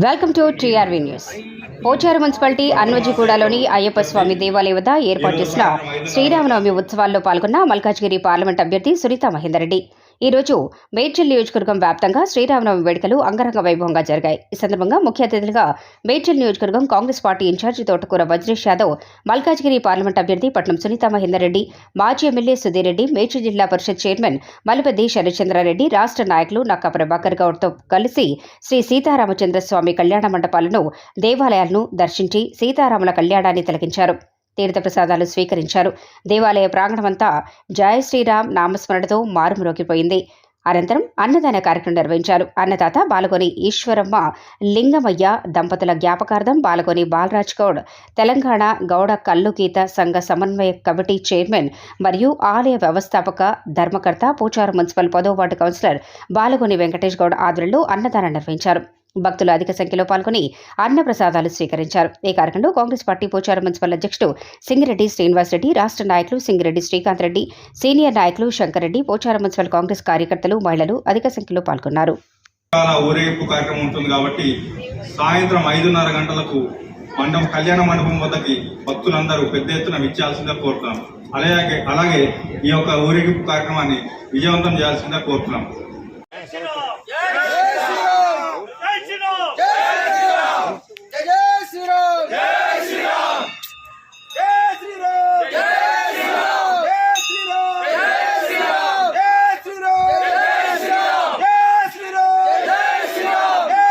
Welcome to TRV news. Pocharam municipality అన్వజిగూడలోని Ayyappa Swamy దేవాలయ వద్ద ఏర్పాటు చేసిన శ్రీరామనవమి ఉత్సవాల్లో పాల్గొన్న మల్కాజ్గిరి పార్లమెంట్ అభ్యర్థి సునీత మహేందర్ ఈరోజు మేడ్చల్ నియోజకవర్గం వ్యాప్తంగా శ్రీరామనవమి వేడుకలు అంగరంగ వైభవంగా జరిగాయి. ఈ సందర్భంగా ముఖ్య అతిథులుగా మేడ్చల్ నియోజకవర్గం కాంగ్రెస్ పార్టీ ఇన్ఛార్జి తోటకూర వజ్రేష్ యాదవ్ మల్కాజ్గిరి పార్లమెంట్ అభ్యర్థి పట్నం సునీత మహేందర్ రెడ్డి మాజీ ఎమ్మెల్యే సుధీర్ రెడ్డి మేడ్చల్ జిల్లా పరిషత్ చైర్మన్ మలుపెద్ది శరచంద్రారెడ్డి రాష్ట్ర నాయకులు నక్క ప్రభాకర్ గౌడ్తో కలిసి శ్రీ సీతారామచంద్ర స్వామి కళ్యాణ మండపాలను దేవాలయాలను దర్శించి సీతారాముల కళ్యాణాన్ని తిలకించారు. తీర్థ ప్రసాదాలు స్వీకరించారు. దేవాలయ ప్రాంగణమంతా జయ శ్రీరామ్ నామస్మరణతో మారుమ్రోగిపోయింది. అనంతరం అన్నదాన కార్యక్రమం నిర్వహించారు. అన్నదాత బాలకొని ఈశ్వరమ్మ లింగమయ్య దంపతుల జ్ఞాపకార్థం బాలకొని బాలరాజ్ గౌడ్ తెలంగాణ గౌడ కల్లుగీత సంఘ సమన్వయ కమిటీ చైర్మన్ మరియు ఆలయ వ్యవస్థాపక ధర్మకర్త పూచారు మున్సిపల్ పదో వార్డు కౌన్సిలర్ బాలగొని వెంకటేష్ గౌడ్ ఆధ్వర్యంలో అన్నదానం నిర్వహించారు. భక్తులు అధిక సంఖ్యలో పాల్గొని అన్నప్రసాదాలు స్వీకరించారు. ఈ కార్యక్రమంలో కాంగ్రెస్ పార్టీ పోచారం మున్సిపల్ అధ్యక్షుడు సింగిరెడ్డి శ్రీనివాసరెడ్డి రాష్ట్ర నాయకులు సింగిరెడ్డి శ్రీకాంత్ రెడ్డి సీనియర్ నాయకులు శంకరెడ్డి పోచారం మున్సిపల్ కాంగ్రెస్ కార్యకర్తలు మహిళలు అధిక సంఖ్యలో పాల్గొన్నారు. ఊరేగింపు కార్యక్రమం ఉంటుంది కాబట్టి సాయంత్రం ఐదున్నర గంటలకు మండపం కళ్యాణ మండపం వద్దకి భక్తులందరూ పెద్ద ఎత్తున విచ్చాల్సిందిగా కోరుతున్నాం. అలాగే అలాగే ఈ యొక్క ఊరేగింపు కార్యక్రమాన్ని విజయవంతం చేయాల్సిందిగా కోరుతున్నాం.